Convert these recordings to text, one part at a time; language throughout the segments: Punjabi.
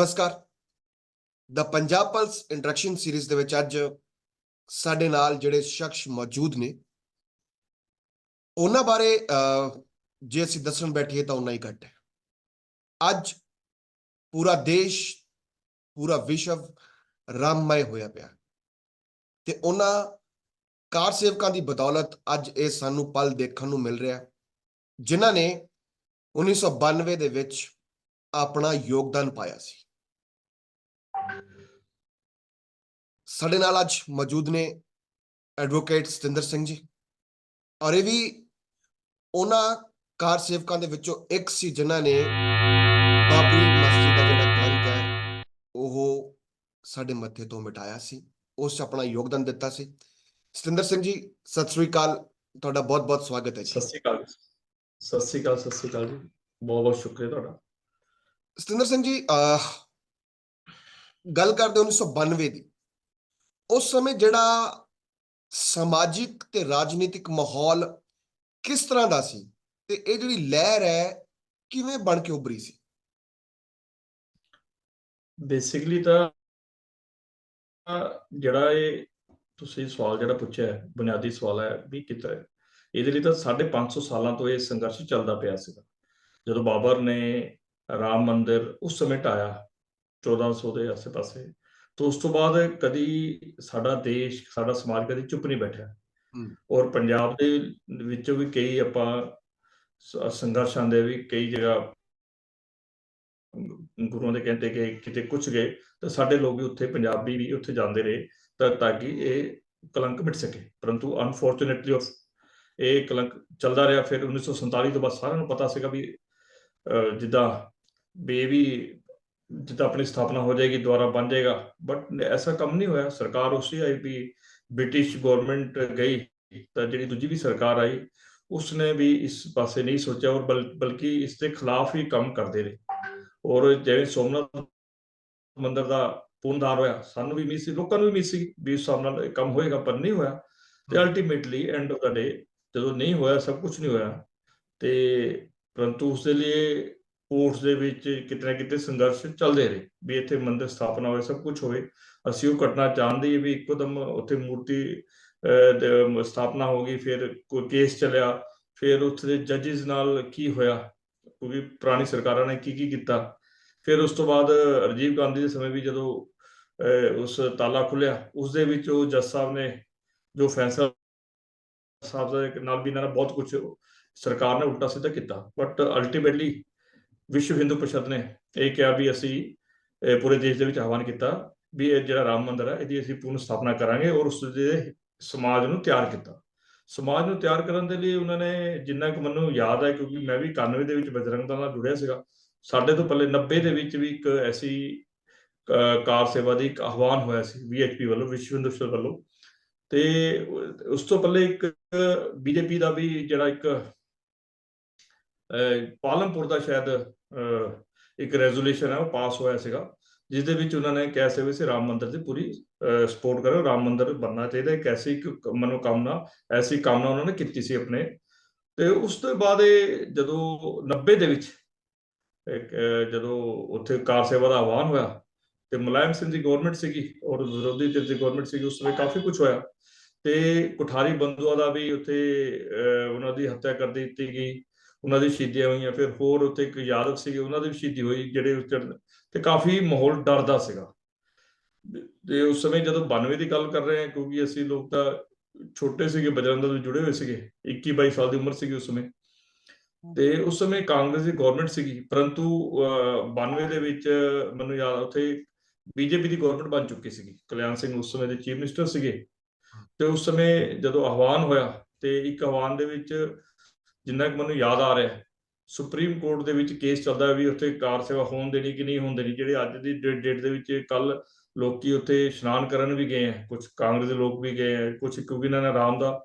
ਨਮਸਕਾਰ। ਦਾ ਪੰਜਾਬ ਪਲਸ ਇੰਟਰੈਕਸ਼ਨ ਸੀਰੀਜ਼ ਦੇ ਵਿੱਚ ਅੱਜ ਸਾਡੇ ਨਾਲ ਜਿਹੜੇ ਸ਼ਖਸ ਮੌਜੂਦ ਨੇ ਉਹਨਾਂ ਬਾਰੇ ਅਹ, ਜੇ ਅਸੀਂ ਦੱਸਣ ਬੈਠੀਏ ਤਾਂ ਉਹਨਾਂ ਹੀ ਘੱਟ ਹੈ। ਅੱਜ ਪੂਰਾ ਦੇਸ਼ ਪੂਰਾ ਵਿਸ਼ਵ ਰਾਮਮय ਹੋਇਆ ਪਿਆ। ਤੇ ਉਹਨਾਂ ਕਾਰ ਸੇਵਕਾਂ ਦੀ ਬਦੌਲਤ ਅੱਜ ਇਹ ਸਾਨੂੰ ਪਲ ਦੇਖਣ ਨੂੰ ਮਿਲ ਰਿਹਾ ਜਿਨ੍ਹਾਂ ਨੇ 1992 ਦੇ ਵਿੱਚ ਆਪਣਾ ਯੋਗਦਾਨ ਪਾਇਆ ਸੀ। ਸਾਡੇ ਨਾਲ ਅੱਜ ਮੌਜੂਦ ਨੇ ਐਡਵੋਕੇਟ ਸਤਿੰਦਰ ਸਿੰਘ ਜੀ। ਔਰ ਇਹ ਵੀ ਉਹਨਾਂ ਕਾਰ ਸੇਵਕਾਂ ਦੇ ਵਿੱਚੋਂ ਇੱਕ ਸੀ ਜਿਨ੍ਹਾਂ ਨੇ ਬਾਬਰੀ ਮਸਜਿਦ ਦਾ ਜਿਹੜਾ ਕਲੰਕ ਹੈ ਉਹ ਸਾਡੇ ਮੱਥੇ ਤੋਂ ਮਿਟਾਇਆ ਸੀ। ਉਸ ਆਪਣਾ ਯੋਗਦਾਨ ਦਿੱਤਾ ਸੀ। ਸਤਿੰਦਰ ਸਿੰਘ ਜੀ ਸਤਿ ਸ੍ਰੀ ਅਕਾਲ। ਤੁਹਾਡਾ ਬਹੁਤ ਬਹੁਤ ਸਵਾਗਤ ਹੈ ਜੀ। ਸਤਿ ਸ਼੍ਰੀ ਅਕਾਲ। ਸਤਿ ਸ਼੍ਰੀ ਅਕਾਲ ਸਤਿ ਸ਼੍ਰੀ ਅਕਾਲ ਜੀ। ਬਹੁਤ ਬਹੁਤ ਸ਼ੁਕਰੀਆ ਤੁਹਾਡਾ। ਸਤਿੰਦਰ ਸਿੰਘ ਜੀ ਗੱਲ ਕਰਦੇ 1992 ਦੀ। ਉਸ ਸਮੇਂ ਜਿਹੜਾ ਸਮਾਜਿਕ ਤੇ ਰਾਜਨੀਤਿਕ ਮਾਹੌਲ ਕਿਸ ਤਰ੍ਹਾਂ ਦਾ ਸੀ ਤੇ ਇਹ ਜਿਹੜੀ ਲਹਿਰ ਹੈ, ਕਿਵੇਂ ਬਣ ਕੇ ਉੱਭਰੀ ਸੀ? ਬੇਸਿਕਲੀ ਤਾਂ ਜਿਹੜਾ ਇਹ ਤੁਸੀਂ ਸਵਾਲ ਜਿਹੜਾ ਪੁੱਛਿਆ ਹੈ, ਬੁਨਿਆਦੀ ਸਵਾਲ ਹੈ ਵੀ ਕਿਤਾ ਇਹਦੇ ਲਈ ਤਾਂ 550 ਸਾਲਾਂ ਤੋਂ ਇਹ ਸੰਘਰਸ਼ ਚੱਲਦਾ ਪਿਆ ਸੀਗਾ। ਜਦੋਂ ਬਾਬਰ ਨੇ ਰਾਮ ਮੰਦਿਰ ਉਸ ਸਮੇਂ ਢਾਇਆ 1400 ਦੇ ਆਸ-ਪਾਸੇ। ਤੋਂ ਉਸ ਤੋਂ ਬਾਅਦ ਕਦੀ ਸਾਡਾ ਦੇਸ਼ ਸਾਡਾ ਸਮਾਜ ਕਦੀ ਚੁੱਪ ਨਹੀਂ ਬੈਠਿਆ। ਔਰ ਪੰਜਾਬ ਦੇ ਵਿੱਚੋਂ ਵੀ ਕਈ ਆਪਾਂ ਸੰਘਰਸ਼ ਆਉਂਦੇ ਵੀ ਕਈ ਜਗ੍ਹਾ ਗੁਰੂਆਂ ਦੇ ਕਹਿੰਦੇ ਕਿ ਕਿਤੇ ਕੁਛ ਗਏ ਤਾਂ ਸਾਡੇ ਲੋਕ ਵੀ ਉੱਥੇ ਪੰਜਾਬੀ ਵੀ ਉੱਥੇ ਜਾਂਦੇ ਰਹੇ ਤਾਂ ਤਾਂ ਕਿ ਇਹ ਕਲੰਕ ਮਿਟ ਸਕੇ। ਪਰੰਤੂ ਅਨਫੋਰਚੂਨੇਟਲੀ ਇਹ ਕਲੰਕ ਚੱਲਦਾ ਰਿਹਾ ਫਿਰ 1947 ਤੋਂ ਬਾਅਦ ਸਾਰਿਆਂ ਨੂੰ ਪਤਾ ਸੀਗਾ ਵੀ ਜਿੱਦਾਂ ਵੀ ਜਿੱਦਾਂ ਆਪਣੀ ਸਥਾਪਨਾ ਹੋ ਜਾਏਗੀ ਦੁਆਰਾ ਬਣ ਜਾਏਗਾ। ਬਟ ਐਸਾ ਕੰਮ ਨਹੀਂ ਹੋਇਆ। ਸਰਕਾਰ ਉਸੇ ਆਈ ਵੀ ਬ੍ਰਿਟਿਸ਼ ਗਵਰਨਮੈਂਟ ਗਈ ਤਾਂ ਜਿਹੜੀ ਦੂਜੀ ਵੀ ਸਰਕਾਰ ਆਈ ਉਸਨੇ ਵੀ ਇਸ ਪਾਸੇ ਨਹੀਂ ਸੋਚਿਆ ਔਰ ਬਲ- ਬਲਕਿ ਇਸ ਦੇ ਖਿਲਾਫ ਹੀ ਕੰਮ ਕਰਦੇ ਰਹੇ। ਔਰ ਜਿਵੇਂ ਸੋਮਨਾਥ ਮੰਦਿਰ ਦਾ ਪੁਨਰਦਾਰ ਹੋਇਆ ਸਾਨੂੰ ਵੀ ਉਮੀਦ ਸੀ ਲੋਕਾਂ ਨੂੰ ਵੀ ਉਮੀਦ ਸੀ ਵੀ ਇਸ ਹਿਸਾਬ ਨਾਲ ਕੰਮ ਹੋਏਗਾ ਪਰ ਨਹੀਂ ਹੋਇਆ। ਤੇ। Ultimately end of the day ਜਦੋਂ ਨਹੀਂ ਹੋਇਆ ਸਭ ਕੁਝ ਨਹੀਂ ਹੋਇਆ ਤੇ ਪਰੰਤੂ ਉਸ ਦੇ ਲਈ ਕੋਰਟਸ ਦੇ ਵਿੱਚ ਕਿਤੇ ਨਾ ਕਿਤੇ ਸੰਘਰਸ਼ ਚੱਲਦੇ ਰਹੇ, ਵੀ ਇੱਥੇ ਮੰਦਿਰ ਸਥਾਪਨਾ ਹੋਵੇ ਸਭ ਕੁਝ ਹੋਵੇ ਅਸੀਂ ਉਹ ਘਟਨਾ ਚਾਹੁੰਦੇ ਵੀ ਇੱਕੋਦਮ ਉੱਥੇ ਮੂਰਤੀ ਸਥਾਪਨਾ ਹੋ ਗਈ, ਫਿਰ ਕੋਈ ਕੇਸ ਚੱਲਿਆ, ਫਿਰ ਉੱਥੇ ਦੇ ਜੱਜਿਸ ਨਾਲ ਕੀ ਹੋਇਆ? ਕਿਉਂਕਿ ਪੁਰਾਣੀ ਸਰਕਾਰਾਂ ਨੇ ਕੀ ਕੀ ਕੀਤਾ? ਫਿਰ ਉਸ ਤੋਂ ਬਾਅਦ ਰਾਜੀਵ ਗਾਂਧੀ ਦੇ ਸਮੇਂ ਵੀ ਜਦੋਂ ਉਸ ਤਾਲਾ ਖੁੱਲਿਆ ਉਸ ਦੇ ਵਿੱਚ ਉਹ ਜੱਜ ਸਾਹਿਬ ਨੇ ਜੋ ਫੈਸਲਾ ਸਾਹਿਬ ਦੇ ਨਾਲ ਵੀ ਇਹਨਾਂ ਨੇ ਬਹੁਤ ਕੁਝ ਸਰਕਾਰ ਨੇ ਉਲਟਾ ਸਿੱਧਾ ਕੀਤਾ। ਬਟ ਅਲਟੀਮੇਟਲੀ ਵਿਸ਼ਵ ਹਿੰਦੂ ਪਰਿਸ਼ਦ ਨੇ ਇਹ ਕਿਹਾ ਵੀ ਅਸੀਂ ਪੂਰੇ ਦੇਸ਼ ਦੇ ਵਿੱਚ ਆਹਵਾਨ ਕੀਤਾ ਵੀ ਇਹ ਜਿਹੜਾ ਰਾਮ ਮੰਦਿਰ ਹੈ, ਇਹਦੀ ਅਸੀਂ ਪੂਰਨ ਸਥਾਪਨਾ ਕਰਾਂਗੇ ਔਰ ਉਸ ਦੇ ਸਮਾਜ ਨੂੰ ਤਿਆਰ ਕੀਤਾ। ਸਮਾਜ ਨੂੰ ਤਿਆਰ ਕਰਨ ਦੇ ਲਈ ਉਹਨਾਂ ਨੇ ਜਿੰਨਾ ਕੁ ਮੈਨੂੰ ਯਾਦ ਹੈ, ਕਿਉਂਕਿ ਮੈਂ ਵੀ 91 ਦੇ ਵਿੱਚ ਬਜਰੰਗ ਦਲ ਨਾਲ ਜੁੜਿਆ ਸੀਗਾ, ਸਾਡੇ ਤੋਂ ਪਹਿਲੇ 90 ਦੇ ਵਿੱਚ ਵੀ ਇੱਕ ਐਸੀ ਕਾਰ ਸੇਵਾ ਦੀ ਇੱਕ ਆਹਵਾਨ ਹੋਇਆ ਸੀ ਵੀਐਚਪੀ ਵੱਲੋਂ, ਵਿਸ਼ਵ ਹਿੰਦੂ ਪਰਿਸ਼ਦ ਵੱਲੋਂ। ਤੇ ਉਸ ਤੋਂ ਪਹਿਲੇ ਇੱਕ ਬੀਜੇਪੀ ਦਾ ਵੀ ਜਿਹੜਾ ਇੱਕ ਪਾਲਮਪੁਰ ਦਾ ਸ਼ਾਇਦ ਇੱਕ ਰੈਜ਼ੋਲੂਸ਼ਨ ਹੈ ਉਹ ਪਾਸ ਹੋਇਆ ਸੀਗਾ ਜਿਸ ਦੇ ਵਿੱਚ ਉਹਨਾਂ ਨੇ ਕਿਹਾ ਸੀ ਵੀ ਅਸੀਂ ਰਾਮ ਮੰਦਿਰ ਦੀ ਪੂਰੀ ਸਪੋਰਟ ਕਰੋ ਰਾਮ ਮੰਦਿਰ ਬਣਨਾ ਚਾਹੀਦਾ ਇੱਕ ਐਸੀ ਇੱਕ ਮਨੋਕਾਮਨਾ ਐਸੀ ਕਾਮਨਾ ਉਹਨਾਂ ਨੇ ਕੀਤੀ ਸੀ ਆਪਣੇ। ਤੇ ਉਸ ਤੋਂ ਬਾਅਦ ਇਹ ਜਦੋਂ 90 ਦੇ ਵਿੱਚ ਇੱਕ, ਜਦੋਂ ਉੱਥੇ ਕਾਰ ਸੇਵਾ ਦਾ ਆਹਵਾਨ ਹੋਇਆ ਤੇ ਮੁਲਾਇਮ ਸਿੰਘ ਦੀ ਗਵਰਨਮੈਂਟ ਸੀਗੀ ਔਰ ਵਿਰੋਧੀ ਧਿਰ ਦੀ ਗਵਰਨਮੈਂਟ ਸੀਗੀ ਉਸ ਸਮੇਂ ਕਾਫੀ ਕੁਝ ਹੋਇਆ। ਤੇ ਕੁਠਾਰੀ ਬੰਦੂਆਂ ਦਾ ਵੀ ਉੱਥੇ ਅਹ, ਉਹਨਾਂ ਦੀ ਹੱਤਿਆ ਕਰ ਦਿੱਤੀ ਗਈ। ਉਹਨਾਂ ਦੀ ਸ਼ਹੀਦੀਆਂ ਹੋਈਆਂ ਫਿਰ ਹੋਰ ਉੱਥੇ ਇੱਕ ਯਾਦਵ ਸੀਗੇ ਉਹਨਾਂ ਦੀ ਵੀ ਸ਼ਹੀਦੀ ਹੋਈ ਜਿਹੜੇ ਉੱਤੇ ਤੇ ਕਾਫੀ ਮਾਹੌਲ ਡਰ ਸੀਗਾ। ਤੇ ਉਸ ਸਮੇਂ ਜਦੋਂ 92 ਦੀ ਗੱਲ ਕਰ ਰਹੇ ਹਾਂ ਕਿਉਂਕਿ ਅਸੀਂ ਲੋਕ ਤਾਂ ਛੋਟੇ ਸੀਗੇ ਬਜਰੰਗ ਦਲ ਵਿੱਚ ਜੁੜੇ ਹੋਏ ਸੀਗੇ 21 22 ਸਾਲ ਦੀ ਉਮਰ ਸੀਗੀ ਉਸ ਸਮੇਂ। ਤੇ ਉਸ ਸਮੇਂ ਕਾਂਗਰਸ ਦੀ ਗਵਰਨਮੈਂਟ ਸੀਗੀ ਪਰੰਤੂ ਅਹ, 92 ਦੇ ਵਿੱਚ ਮੈਨੂੰ ਯਾਦ ਆ ਉੱਥੇ ਬੀਜੇਪੀ ਦੀ ਗਵਰਨਮੈਂਟ ਬਣ ਚੁੱਕੀ ਸੀਗੀ। ਕਲਿਆਣ ਸਿੰਘ ਉਸ ਸਮੇਂ ਦੇ ਚੀਫ ਮਿਨਿਸਟਰ ਸੀਗੇ। ਤੇ ਉਸ ਸਮੇਂ ਜਦੋਂ ਆਹਵਾਨ ਹੋਇਆ ਤੇ ਇੱਕ ਆਹਵਾਨ ਦੇ ਵਿੱਚ ਜਿੰਨਾ ਕਿ ਮੈਨੂੰ ਯਾਦ ਆ ਰਿਹਾ ਸੁਪਰੀਮ ਕੋਰਟ ਦੇ ਵਿੱਚ ਕੇਸ ਚੱਲਦਾ ਵੀ ਉੱਥੇ ਕਾਰ ਸੇਵਾ ਹੋਣ ਦੇਣੀ ਕਿ ਨਹੀਂ ਹੋਣ ਦੇਣੀ, ਜਿਹੜੇ ਅੱਜ ਦੀ ਡੇਟ ਦੇ ਵਿੱਚ ਕੱਲ ਲੋਕੀ ਉੱਥੇ ਇਸ਼ਨਾਨ ਕਰਨ ਵੀ ਗਏ ਹੈ ਕੁਝ ਕਾਂਗਰਸ ਦੇ ਲੋਕ ਵੀ ਗਏ ਹੈ ਕੁਝ ਕਿਉਂਕਿ ਇਹਨਾਂ ਨੇ ਆਰਾਮ ਦਾ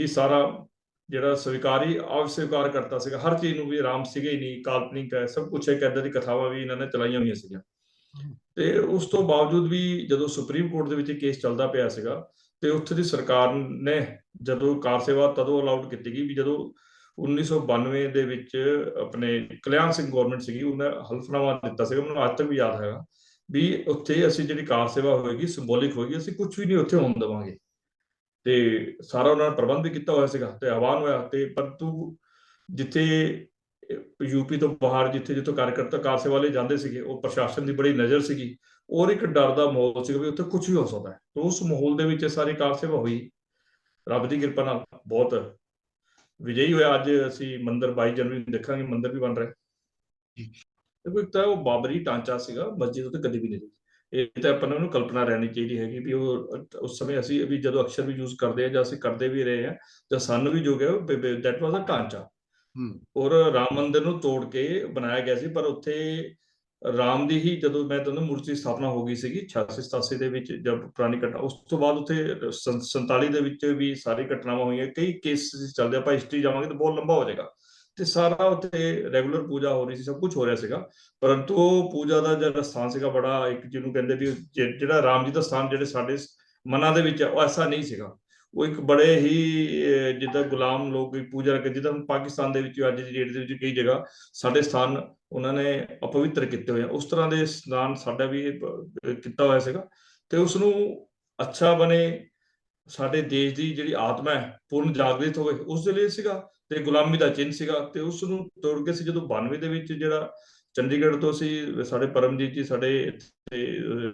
ਹੀ ਸਾਰਾ ਜਿਹੜਾ ਸਵੀਕਾਰੀ ਅਸਵੀਕਾਰ ਕਰਤਾ ਸੀਗਾ, ਹਰ ਚੀਜ਼ ਨੂੰ ਵੀ ਆਰਾਮ ਸੀਗੇ ਹੀ ਨਹੀਂ, ਕਾਲਪਨਿਕ ਹੈ, ਸਭ ਕੁਝ ਇੱਕ ਏਦਾਂ ਦੀ ਕਥਾਵਾਂ ਵੀ ਇਹਨਾਂ ਨੇ ਚਲਾਈਆਂ ਹੋਈਆਂ ਸੀਗੀਆਂ। ਤੇ ਉਸ ਤੋਂ ਬਾਵਜੂਦ ਵੀ ਜਦੋਂ ਸੁਪਰੀਮ ਕੋਰਟ ਦੇ ਵਿੱਚ ਕੇਸ ਚੱਲਦਾ ਪਿਆ ਸੀਗਾ, ਤੇ ਉੱਥੇ ਦੀ ਸਰਕਾਰ ਨੇ ਜਦੋਂ ਕਾਰ ਸੇਵਾ ਤਦੋਂ ਅਲਾਉਡ ਕੀਤੀ ਗਈ ਵੀ ਜਦੋਂ 1992 ਦੇ ਵਿੱਚ ਆਪਣੇ ਕਲਿਆਣ ਸਿੰਘ ਗਵਰਨਮੈਂਟ ਸੀਗੀ, ਉਹਨੇ ਹਲਫਨਾਮਾ ਦਿੱਤਾ ਸੀਗਾ, ਮੈਨੂੰ ਅੱਜ ਤੱਕ ਵੀ ਯਾਦ ਹੈਗਾ, ਵੀ ਉੱਥੇ ਅਸੀਂ ਜਿਹੜੀ ਕਾਰ ਸੇਵਾ ਹੋਏਗੀ ਸਿੰਬੋਲਿਕ ਹੋਏਗੀ, ਅਸੀਂ ਕੁਝ ਵੀ ਨਹੀਂ ਉੱਥੇ ਹੋਣ ਦੇਵਾਂਗੇ। ਤੇ ਸਾਰਾ ਉਹਨਾਂ ਨੇ ਪ੍ਰਬੰਧ ਵੀ ਕੀਤਾ ਹੋਇਆ ਸੀਗਾ, ਤੇ ਆਹਵਾਨ ਹੋਇਆ, ਤੇ ਪਰੰਤੂ ਜਿੱਥੇ ਯੂਪੀ ਤੋਂ ਬਾਹਰ, ਜਿੱਥੇ ਜਿੱਥੋਂ ਕਾਰਜਕਰਤਾ ਕਾਰ ਸੇਵਾ ਲਈ ਜਾਂਦੇ ਸੀਗੇ, ਉਹ ਪ੍ਰਸ਼ਾਸਨ ਦੀ ਬੜੀ ਨਜ਼ਰ ਸੀਗੀ, ਔਰ ਇੱਕ ਡਰ ਦਾ ਮਾਹੌਲ ਸੀਗਾ ਵੀ ਉੱਥੇ ਕੁਝ ਵੀ ਹੋ ਸਕਦਾ ਹੈ। ਤੇ ਉਸ ਮਾਹੌਲ ਦੇ ਵਿੱਚ ਇਹ ਸਾਰੀ ਕਾਰ ਸੇਵਾ ਹੋਈ। ਰੱਬ ਦੀ ਕਿਰਪਾ ਨਾਲ, ਬਹੁਤ ਵਿਜਈ ਹੋਇਆ ਅੱਜ ਅਸੀਂ ਮੰਦਿਰ 22 ਜਨਵਰੀ ਨੂੰ ਦੇਖਾਂਗੇ ਮੰਦਿਰ ਵੀ ਬਣ ਰਿਹਾ। ਜੀ। ਦੇਖੋ ਇੱਕ ਤਾਂ ਉਹ ਬਾਬਰੀ ਢਾਂਚਾ ਸੀਗਾ ਮਸਜਿਦ ਉੱਤੇ ਕਦੀ ਵੀ ਨਹੀਂ ਇਹ ਤਾਂ ਆਪਾਂ ਨੂੰ ਕਲਪਨਾ ਰਹਿਣੀ ਚਾਹੀਦੀ ਹੈਗੀ ਵੀ ਉਹ ਉਸ ਸਮੇਂ ਅਸੀਂ ਵੀ ਜਦੋਂ ਅਕਸ਼ਰ ਵੀ ਯੂਜ਼ ਕਰਦੇ ਆ ਜਾਂ ਅਸੀਂ ਕਰਦੇ ਵੀ ਰਹੇ ਆ ਜਾਂ ਸਾਨੂੰ ਵੀ ਜੋ ਗਿਆ ਦੈਟ ਵਾਸ ਅ ਢਾਂਚਾ। ਹੂੰ। ਔਰ ਰਾਮ ਮੰਦਿਰ ਨੂੰ ਤੋੜ ਕੇ ਬਣਾਇਆ ਗਿਆ ਸੀ ਪਰ ਉੱਥੇ ਰਾਮ ਦੀ ਹੀ ਜਦੋਂ ਮੈਂ ਤੁਹਾਨੂੰ ਮੂਰਤੀ ਸਥਾਪਨਾ ਹੋ ਗਈ ਸੀਗੀ 86 87 ਦੇ ਵਿੱਚ ਜਦ ਪੁਰਾਣੀ ਘਟਨਾ, ਉਸ ਤੋਂ ਬਾਅਦ ਉੱਥੇ ਸੰ- 47 ਦੇ ਵਿੱਚ ਵੀ ਸਾਰੀ ਘਟਨਾਵਾਂ ਹੋਈਆਂ, ਕਈ ਕੇਸ ਚੱਲਦੇ ਆਪਾਂ ਹਿਸਟਰੀ ਜਾਵਾਂਗੇ ਤਾਂ ਬਹੁਤ ਲੰਬਾ ਹੋ ਜਾਏਗਾ। ਤੇ ਸਾਰਾ ਉੱਥੇ ਰੈਗੂਲਰ ਪੂਜਾ ਹੋ ਰਹੀ ਸੀ, ਸਭ ਕੁਝ ਹੋ ਰਿਹਾ ਸੀਗਾ, ਪਰੰਤੂ ਉਹ ਪੂਜਾ ਦਾ ਜਿਹੜਾ ਸਥਾਨ ਸੀਗਾ ਬੜਾ ਇੱਕ ਜਿਹਨੂੰ ਕਹਿੰਦੇ ਵੀ ਜਿਹੜਾ ਰਾਮ ਜੀ ਦਾ ਸਥਾਨ ਜਿਹੜੇ ਸਾਡੇ ਮਨਾਂ ਦੇ ਵਿੱਚ ਹੈ ਉਹ ਐਸਾ ਨਹੀਂ ਸੀਗਾ। ਉਹ ਇੱਕ ਬੜੇ ਹੀ ਅਹ, ਜਿੱਦਾਂ ਗੁਲਾਮ ਲੋਕ ਵੀ ਪੂਜਾ ਕਰਕੇ ਜਿੱਦਾਂ ਪਾਕਿਸਤਾਨ ਦੇ ਵਿੱਚ ਅੱਜ ਦੀ ਡੇਟ ਦੇ ਵਿੱਚ ਕਈ ਜਗ੍ਹਾ ਸਾਡੇ ਸਥਾਨ ਉਹਨਾਂ ਨੇ ਅਪਵਿੱਤਰ ਕੀਤੇ ਹੋਏ ਆ। ਉਸ ਤਰ੍ਹਾਂ ਦੇ ਸਥਾਨ ਸਾਡਾ ਵੀ ਕੀਤਾ ਹੋਇਆ ਸੀਗਾ ਤੇ ਉਸ ਨੂੰ ਅੱਛਾ ਬਣੇ ਸਾਡੇ ਦੇਸ਼ ਦੀ ਜਿਹੜੀ ਆਤਮਾ ਹੈ ਪੂਰਨ ਜਾਗਰਿਤ ਹੋਵੇ ਉਸ ਦੇ ਲਈ ਸੀਗਾ ਤੇ ਗੁਲਾਮੀ ਦਾ ਚਿੰਨ੍ਹ ਸੀਗਾ ਤੇ ਉਸ ਨੂੰ ਤੋੜ ਕੇ ਸੀ ਜਦੋਂ 92 ਦੇ ਵਿੱਚ ਜਿਹੜਾ ਚੰਡੀਗੜ੍ਹ ਤੋਂ ਅਸੀਂ ਸਾਡੇ ਪਰਮਜੀਤ ਜੀ ਸਾਡੇ ਇੱਥੇ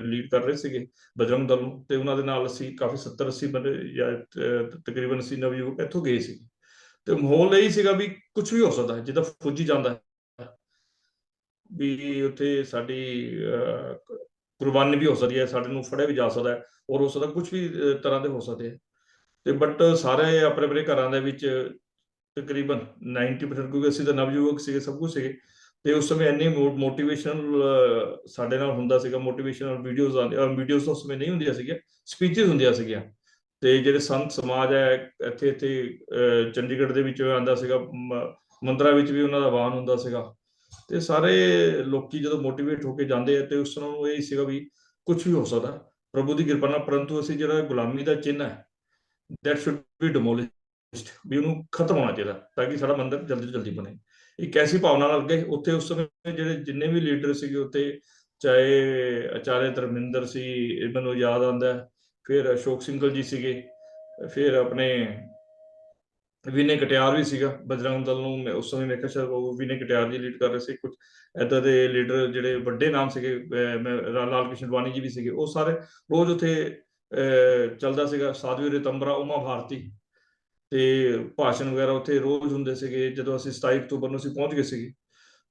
ਲੀਡ ਕਰ ਰਹੇ ਸੀਗੇ ਬਜਰੰਗ ਦਲ ਨੂੰ ਤੇ ਉਹਨਾਂ ਦੇ ਨਾਲ ਅਸੀਂ ਕਾਫੀ 70 80 ਬੰਦੇ ਜਾਂ ਤਕਰੀਬਨ ਅਸੀਂ ਨਵਯੁਵਕ ਇੱਥੋਂ ਗਏ ਸੀ। ਤੇ ਮਾਹੌਲ ਇਹ ਸੀਗਾ ਵੀ ਕੁਝ ਵੀ ਹੋ ਸਕਦਾ ਹੈ ਜਿੱਦਾਂ ਫੌਜੀ ਜਾਂਦਾ ਹੈ ਵੀ ਉੱਥੇ ਸਾਡੀ ਅਹ, ਕੁਰਬਾਨੀ ਵੀ ਹੋ ਸਕਦੀ ਹੈ ਸਾਡੇ ਨੂੰ ਫੜਿਆ ਵੀ ਜਾ ਸਕਦਾ ਹੈ ਔਰ ਹੋ ਸਕਦਾ ਕੁਝ ਵੀ ਤਰ੍ਹਾਂ ਦੇ ਹੋ ਸਕਦੇ ਹੈ। ਤੇ ਬਟ ਸਾਰੇ ਆਪਣੇ ਆਪਣੇ ਘਰਾਂ ਦੇ ਵਿੱਚ ਤਕਰੀਬਨ 90% ਕਿਉਂਕਿ ਅਸੀਂ ਤਾਂ ਨਵਯੁਵਕ ਸੀਗੇ ਸਭ ਕੁਝ ਸੀਗੇ। ਤੇ ਉਸ ਸਮੇਂ ਇੰਨੀ ਮੋਟੀਵੇਸ਼ਨਲ ਸਾਡੇ ਨਾਲ ਹੁੰਦਾ ਸੀਗਾ ਮੋਟੀਵੇਸ਼ਨਲ ਵੀਡੀਓਜ਼ ਆਉਂਦੇ ਵੀਡੀਓਜ਼ ਉਸ ਸਮੇਂ ਨਹੀਂ ਹੁੰਦੀਆਂ ਸੀਗੀਆਂ ਸਪੀਚਸ ਹੁੰਦੀਆਂ ਸੀਗੀਆਂ। ਤੇ ਜਿਹੜੇ ਸੰਤ ਸਮਾਜ ਹੈ, ਇੱਥੇ ਇੱਥੇ ਚੰਡੀਗੜ੍ਹ ਦੇ ਵਿੱਚ ਆਉਂਦਾ ਸੀਗਾ ਮੰਦਰਾਂ ਵਿੱਚ ਵੀ ਉਹਨਾਂ ਦਾ ਆਹਵਾਨ ਹੁੰਦਾ ਸੀਗਾ। ਤੇ ਸਾਰੇ ਲੋਕੀ ਜਦੋਂ ਮੋਟੀਵੇਟ ਹੋ ਕੇ ਜਾਂਦੇ ਆ, ਤੇ ਉਸ ਨੂੰ ਇਹ ਸੀਗਾ ਵੀ ਕੁਝ ਵੀ ਹੋ ਸਕਦਾ। ਪ੍ਰਭੂ ਦੀ ਕਿਰਪਾ ਨਾਲ, ਪਰੰਤੂ ਅਸੀਂ ਜਿਹੜਾ ਗੁਲਾਮੀ ਦਾ ਚਿੰਨ੍ਹ ਹੈ, that should be demolished, ਵੀ ਉਹਨੂੰ ਖਤਮ ਹੋਣਾ ਚਾਹੀਦਾ, ਤਾਂ ਕਿ ਸਾਡਾ ਮੰਦਿਰ ਜਲਦੀ ਤੋਂ ਜਲਦੀ ਬਣੇ। ਇੱਕ ਐਸੀ ਭਾਵਨਾ ਨਾਲ ਗਏ ਉੱਥੇ ਉਸ ਸਮੇਂ ਜਿਹੜੇ ਜਿੰਨੇ ਵੀ ਲੀਡਰ ਸੀਗੇ ਉੱਥੇ, ਚਾਹੇ ਆਚਾਰਿਆ ਧਰਮਿੰਦਰ ਸੀ, ਇਹ ਮੈਨੂੰ ਯਾਦ ਆਉਂਦਾ ਫਿਰ ਅਸ਼ੋਕ ਸਿੰਘਲ ਜੀ ਸੀਗੇ, ਫਿਰ ਆਪਣੇ ਵਿਨੇ ਕਟਿਆਰ ਵੀ ਸੀਗਾ, ਬਜਰੰਗ ਦਲ ਨੂੰ ਮੈਂ ਉਸ ਸਮੇਂ ਮੈਂ ਕਿਹਾ ਉਹ ਵਿਨੇ ਕਟਿਆਰ ਜੀ ਲੀਡ ਕਰ ਰਹੇ ਸੀ, ਕੁਝ ਏਦਾਂ ਦੇ ਲੀਡਰ ਜਿਹੜੇ ਵੱਡੇ ਨਾਮ ਸੀਗੇ ਮੈਂ ਲਾਲ ਕ੍ਰਿਸ਼ਨ ਅਡਵਾਨੀ ਜੀ ਵੀ ਸੀਗੇ, ਉਹ ਸਾਰੇ ਰੋਜ਼ ਉੱਥੇ, ਅਹ ਚੱਲਦਾ ਸੀਗਾ, ਸਾਧਵੀ ਰਤੰਬਰਾ, ਉਮਾ ਭਾਰਤੀ ਤੇ ਭਾਸ਼ਣ ਵਗੈਰਾ ਉੱਥੇ ਰੋਜ਼ ਹੁੰਦੇ ਸੀਗੇ, ਜਦੋਂ ਅਸੀਂ 27 ਅਕਤੂਬਰ ਨੂੰ ਅਸੀਂ ਪਹੁੰਚ ਗਏ ਸੀਗੇ,